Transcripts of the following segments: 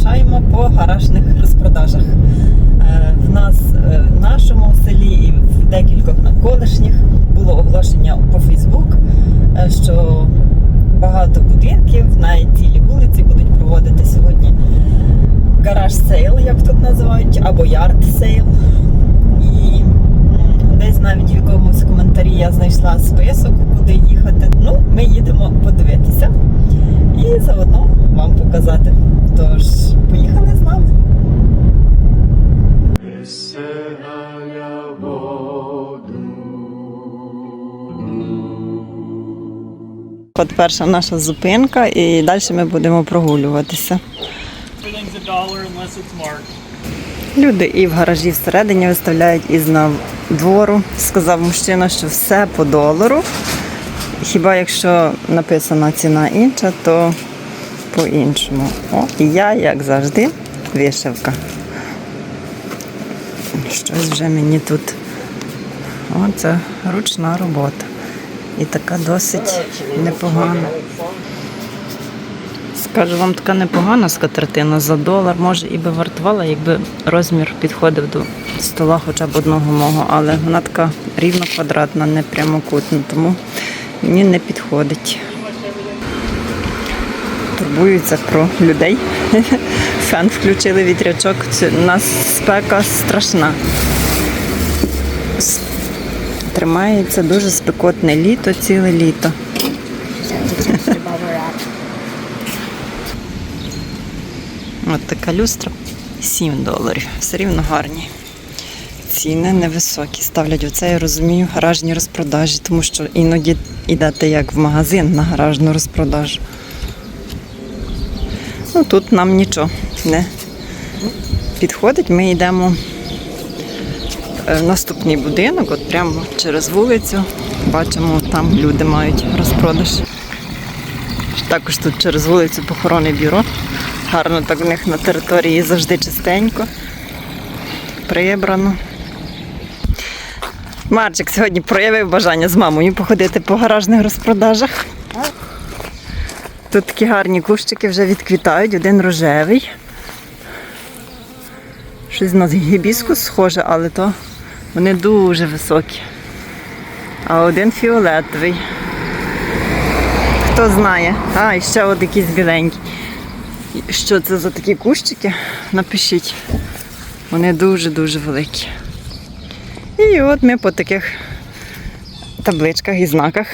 вирушаємо по гаражних розпродажах. Е, В нас е, в нашому селі і в декількох навколишніх було оголошення по Фейсбук, е, що багато будинків на цілій вулиці будуть проводити сьогодні гараж сейл, як тут називають, або ярд сейл. І десь навіть в якомусь коментарі я знайшла список, куди їхати. Ну, ми їдемо подивитися і заодно вам показати. Тож, поїхали з нами. От перша наша зупинка, і далі ми будемо прогулюватися. Люди і в гаражі всередині виставляють із на двору. Сказав мужчина, що все по долару. Хіба якщо написана ціна інша, то по-іншому. О, я, як завжди, вишивка. Щось вже мені тут. О, це ручна робота. І така досить непогана. Скажу вам, така непогана скатертина за долар. Може і би вартувала, якби розмір підходив до стола хоча б одного мого, але вона така рівно квадратна, не прямокутна, тому мені не підходить. Турбуються про людей. Фен включили вітрячок. У нас спека страшна. Тримається дуже спекотне літо, ціле літо. От така люстра 7 доларів. Все рівно гарні. Ціни невисокі. Ставлять оце, я розумію, гаражні розпродажі, тому що іноді йдете як в магазин на гаражну розпродажу. Ну тут нам нічого не підходить. Ми йдемо е, в наступний будинок, от прямо через вулицю. Бачимо, там люди мають розпродаж. Також тут через вулицю похоронне бюро. Гарно так в них на території завжди чистенько. Прибрано. Марчик сьогодні проявив бажання з мамою походити по гаражних розпродажах. Тут такі гарні кущики вже відквітають, один рожевий. Щось на гібіскус схоже, але то вони дуже високі. А один фіолетовий. Хто знає? А, і ще от якийсь біленький. Що це за такі кущики? Напишіть. Вони дуже-дуже великі. І от ми по таких табличках і знаках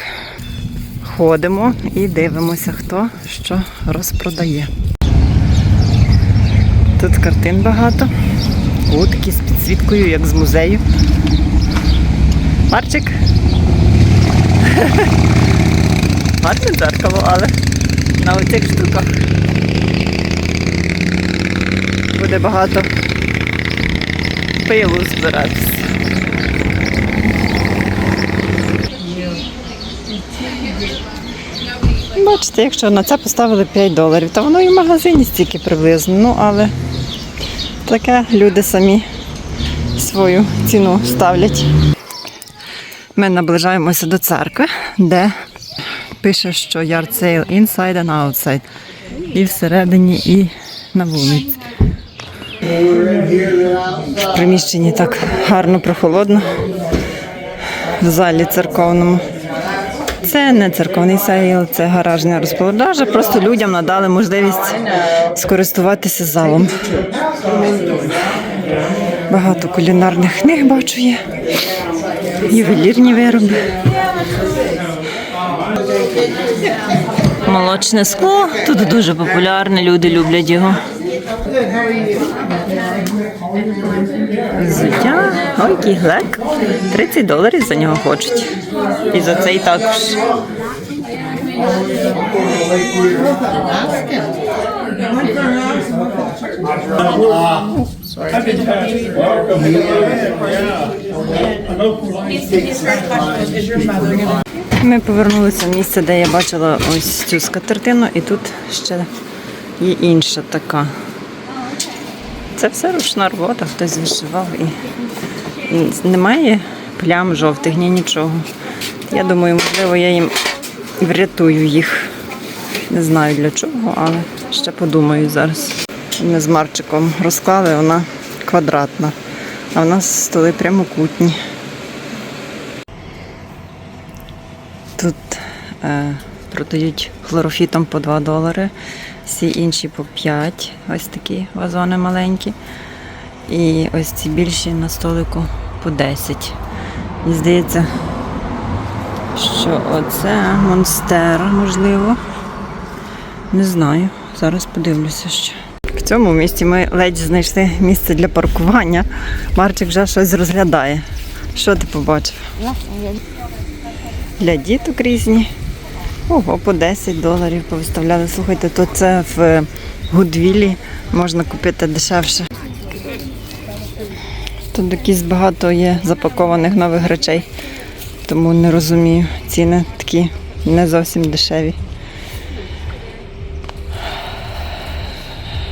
ходимо і дивимося, хто що розпродає. Тут картин багато. О, такі з підсвіткою, як з музею. Марчик. Гарне дзеркало, але на оцих штуках буде багато пилу збиратися. Бачите, якщо на це поставили 5 доларів, то воно і в магазині стільки приблизно. Ну, але таке люди самі свою ціну ставлять. Ми наближаємося до церкви, де пише, що yard sale inside and outside. І всередині, і на вулиці. В приміщенні так гарно прохолодно. В залі церковному. Це не церковний сейл, це гаражна розпродажа. Просто людям надали можливість скористуватися залом. Багато кулінарних книг бачу є. Ювелірні вироби. Молочне скло. Тут дуже популярне, люди люблять його. Взуття, ой, який глек. 30 доларів за нього хочуть. І за цей також. Ми повернулися в місце, де я бачила ось цю скатертину, і тут ще є інша така. Це все ручна робота, хтось вишивав і немає плям жовтих, ні нічого. Я думаю, можливо, я їм врятую їх. Не знаю для чого, але ще подумаю зараз. Ми з Марчиком розклали, вона квадратна, а в нас столи прямокутні. Тут е, продають хлорофітом по 2 долари, всі інші по 5. Ось такі вазони маленькі. І ось ці більші на столику по 10. Мені здається, що оце монстер, можливо. Не знаю. Зараз подивлюся ще. В цьому місці ми ледь знайшли місце для паркування. Марчик вже щось розглядає. Що ти побачив? Для діток різні. Ого, по 10 доларів повиставляли. Слухайте, то це в Гудвілі можна купити дешевше. Тут якісь багато є запакованих нових речей, тому не розумію. Ціни такі не зовсім дешеві.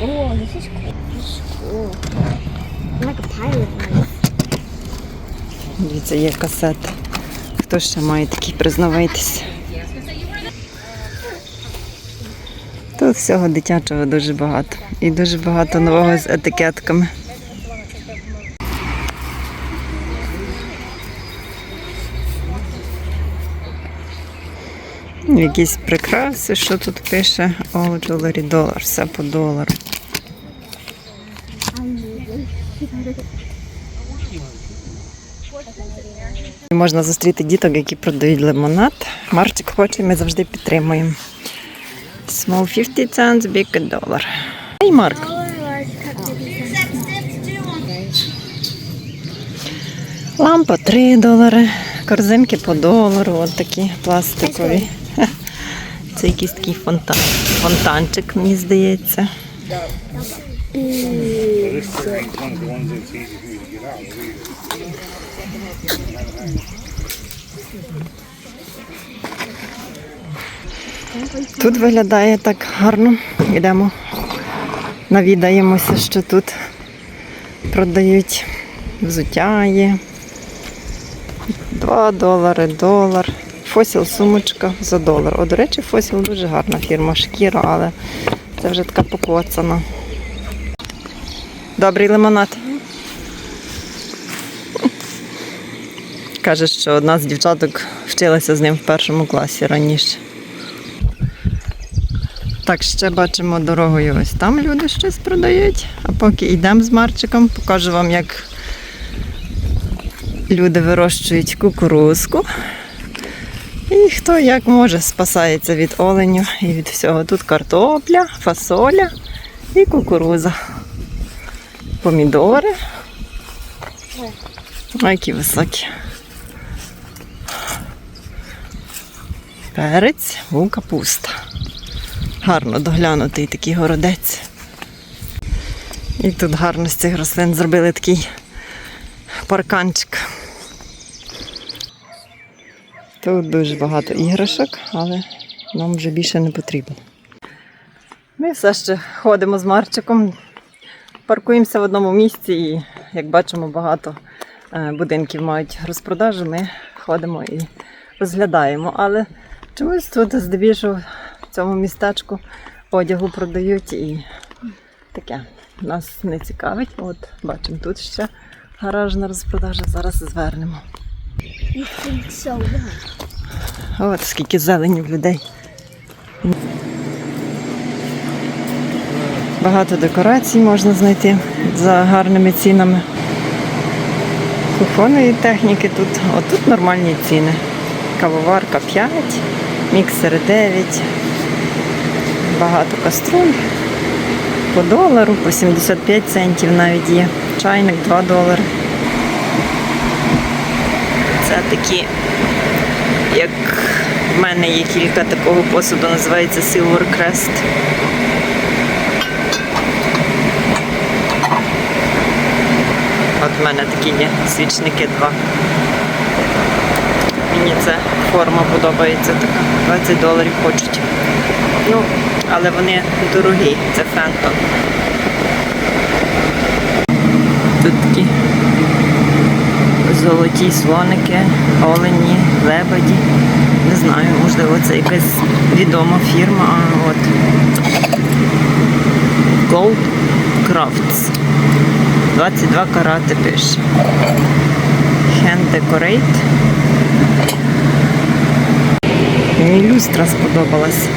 Oh, this. Дивіться, є касети. Хто ще має такі признавайтеся? Всього дитячого дуже багато. І дуже багато нового з етикетками. Якісь прикраси, що тут пише? О, доларі долар, все по долару. Можна зустріти діток, які продають лимонад. Марчик хоче, ми завжди підтримуємо. Small 50 cents, big dollar. Ей, Марк. Лампа 3 долари, корзинки по долару, от такі пластикові. Це якийсь такий фонтан. Фонтанчик, мені здається. Тут виглядає так гарно. Йдемо, навідаємося, що тут продають взуття є. 2 долари, долар. Фосіл сумочка за долар. О, до речі, Фосіл дуже гарна фірма, шкіра, але це вже така покоцана. Добрий лимонад. Каже, що одна з дівчаток вчилася з ним в першому класі раніше. Так, ще бачимо дорогою. Ось там люди щось продають. А поки йдемо з Марчиком, покажу вам, як люди вирощують кукурузку. І хто як може спасається від оленю і від всього. Тут картопля, фасоля і кукуруза. Помідори. Ой, які високі. Перець, у капуста. Гарно доглянутий такий городець. І тут гарно з цих рослин зробили такий парканчик. Тут дуже багато іграшок, але нам вже більше не потрібно. Ми все ще ходимо з Марчиком, паркуємося в одному місці і, як бачимо, багато е, будинків мають розпродажу. Ми ходимо і розглядаємо. Але чомусь тут здебільшого цьому містечку одягу продають і таке. Нас не цікавить. От бачимо, тут ще гаражна розпродажа. Зараз звернемо. От скільки зелені в людей. Багато декорацій можна знайти за гарними цінами. Кухонної техніки тут, отут нормальні ціни. Кавоварка 5, міксери 9, багато каструль. По долару, по 75 центів навіть є. Чайник 2 долари. Це такі як в мене є кілька такого посуду, називається Silver Crest. От в мене такі є свічники два. Мені ця форма подобається така. 20 доларів хочуть. Ну, але вони дорогі, це Фентон. Тут такі золоті слоники, олені, лебеді. Не знаю, можливо, це якась відома фірма. А, от. Gold. Crafts. 22 карати пише. Hand Decorate. Мені люстра сподобалась.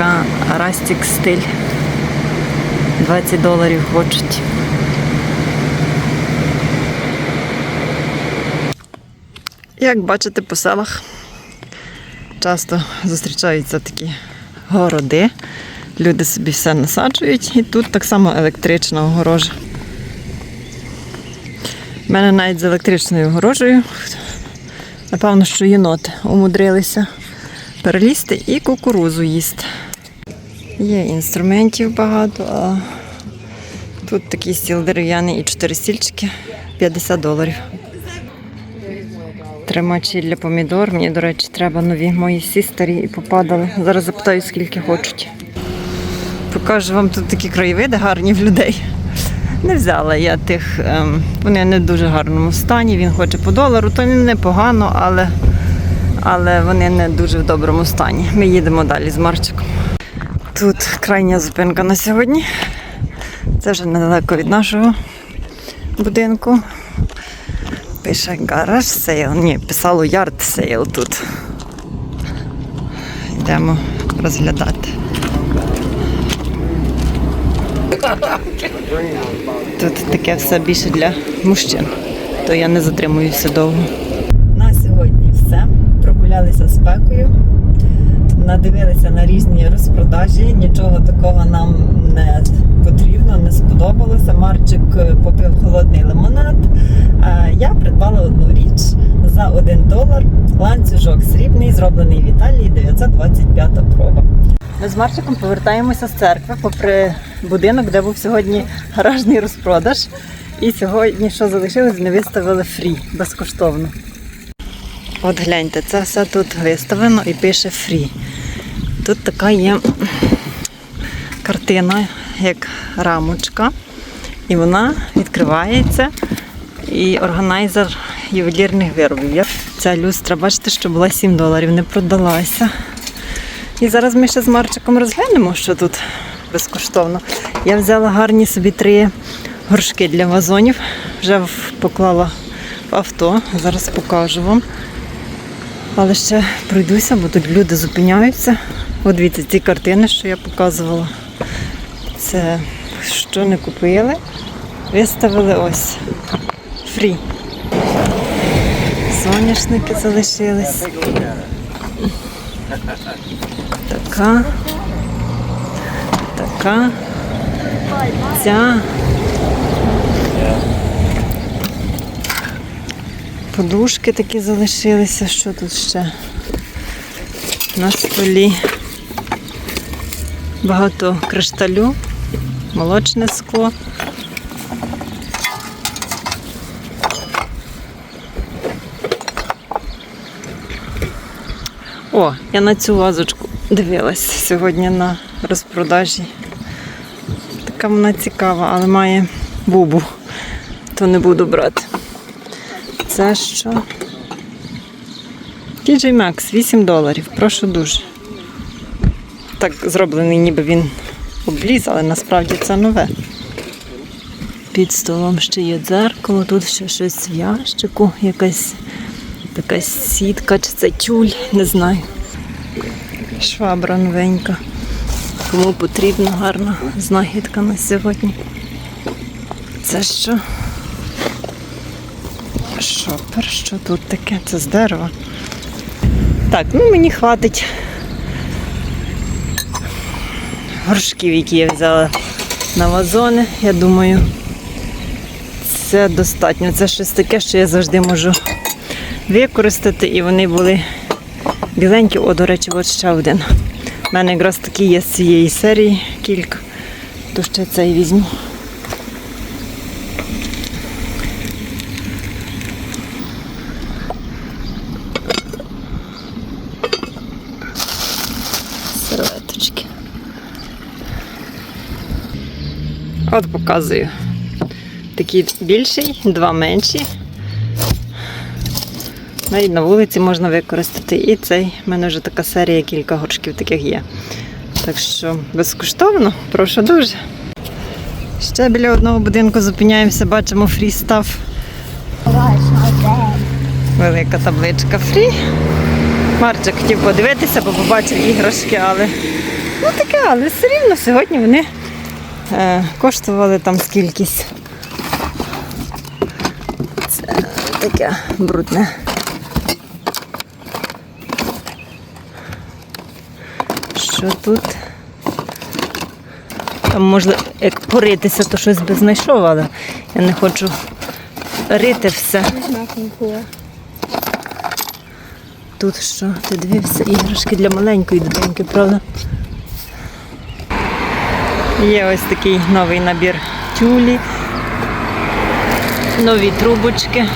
Така Растік стиль. 20 доларів хочуть. Як бачите по селах, часто зустрічаються такі городи. Люди собі все насаджують, і тут так само електрична огорожа. У мене навіть з електричною огорожею, напевно, що єноти умудрилися перелізти і кукурузу їсти. Є інструментів багато, а тут такий стіл дерев'яний і чотири стільчики 50 доларів. Тримачі для помідор. Мені, до речі, треба нові. Мої всі старі і попадали. Зараз запитаю, скільки хочуть. Покажу вам тут такі краєвиди гарні в людей. Не взяла я тих, ем, вони не в дуже гарному стані. Він хоче по долару, то непогано, але, але вони не дуже в доброму стані. Ми їдемо далі з Марчиком. Тут крайня зупинка на сьогодні. Це вже недалеко від нашого будинку. Пише гараж сейл. Ні, писало ярд сейл тут. Йдемо розглядати. Тут таке все більше для мужчин, то я не затримуюся довго. На сьогодні все. Прогулялися спекою, надивилися на різні розпродажі. Нічого такого нам не потрібно, не сподобалося. Марчик е, попив холодний лимонад. Я придбала одну річ за 1 долар. Ланцюжок срібний, зроблений в Італії, 925 проба. Ми з Марчиком повертаємося з церкви, попри будинок, де був сьогодні гаражний розпродаж. І сьогодні, що залишилось, не виставили фрі безкоштовно. От гляньте, це все тут виставлено і пише фрі. Тут така є картина, як рамочка, і вона відкривається. І органайзер ювелірних виробів. Ця люстра, бачите, що була 7 доларів, не продалася. І зараз ми ще з Марчиком розглянемо, що тут безкоштовно. Я взяла гарні собі три горшки для вазонів. Вже поклала в авто. Зараз покажу вам. Але ще пройдуся, бо тут люди зупиняються. От дивіться, ці картини, що я показувала. Це що не купили. Виставили ось. Фрі. Соняшники залишились. Така. Така. Ця. Подушки такі залишилися. Що тут ще? На столі. Багато кришталю, молочне скло. О, я на цю вазочку дивилась сьогодні на розпродажі. Така вона цікава, але має бубу, то не буду брати. Це що? TJ Maxx 8 доларів. Прошу дуже. Так зроблений, ніби він обліз, але насправді це нове. Під столом ще є дзеркало, тут ще щось в ящику, якась така сітка чи це тюль, не знаю. Швабра новенька. Кому потрібна гарна знахідка на сьогодні. Це що? Шопер, що тут таке? Це з дерева. Так, ну мені хватить горшків, які я взяла на вазони. Я думаю, це достатньо. Це щось таке, що я завжди можу використати, і вони були біленькі. О, до речі, от ще один. У мене якраз такі є з цієї серії кілька, то ще цей візьму. От показую. Такий більший, два менші. Навіть на вулиці можна використати. І цей, в мене вже така серія, кілька горшків таких є. Так що безкоштовно, прошу дуже. Ще біля одного будинку зупиняємося, бачимо фрістав. Велика табличка фрі. Марчик хотів подивитися, бо побачив іграшки, але ну таке, але все рівно сьогодні вони коштували там скількись. Це таке брудне. Що тут? Там можна як поритися, то щось би знайшов, але я не хочу рити все. Тут що? Ти дивився іграшки для маленької дитинки, правда? Є ось такий новий набір тюлі, нові трубочки,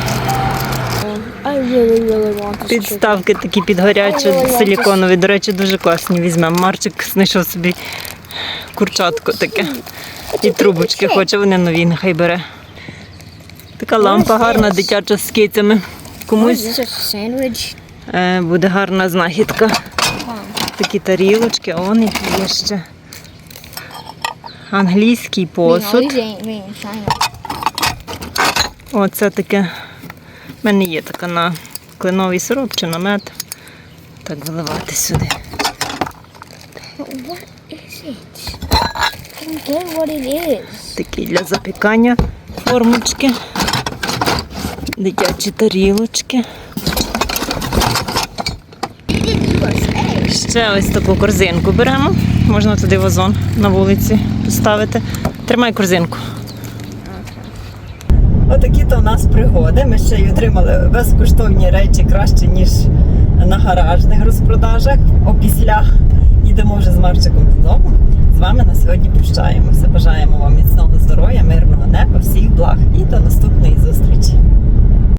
підставки такі під гаряче, силіконові. До речі, дуже класні візьмемо. Марчик знайшов собі курчатко таке. І трубочки хоче, вони нові, нехай бере. Така лампа гарна, дитяча з кицями. Комусь? Е, буде гарна знахідка. Такі тарілочки, а он які є ще. Англійський посуд. Оце таке. У мене є така на кленовий сироп чи на мед. Так виливати сюди. Такі для запікання формочки. Дитячі тарілочки. Ще ось таку корзинку беремо. Можна туди вазон на вулиці поставити. Тримай корзинку. Отакі то у нас пригоди. Ми ще й отримали безкоштовні речі краще, ніж на гаражних розпродажах. Опісля їдемо вже з Марчиком додому. З вами на сьогодні прощаємося. Бажаємо вам міцного здоров'я, мирного неба, всіх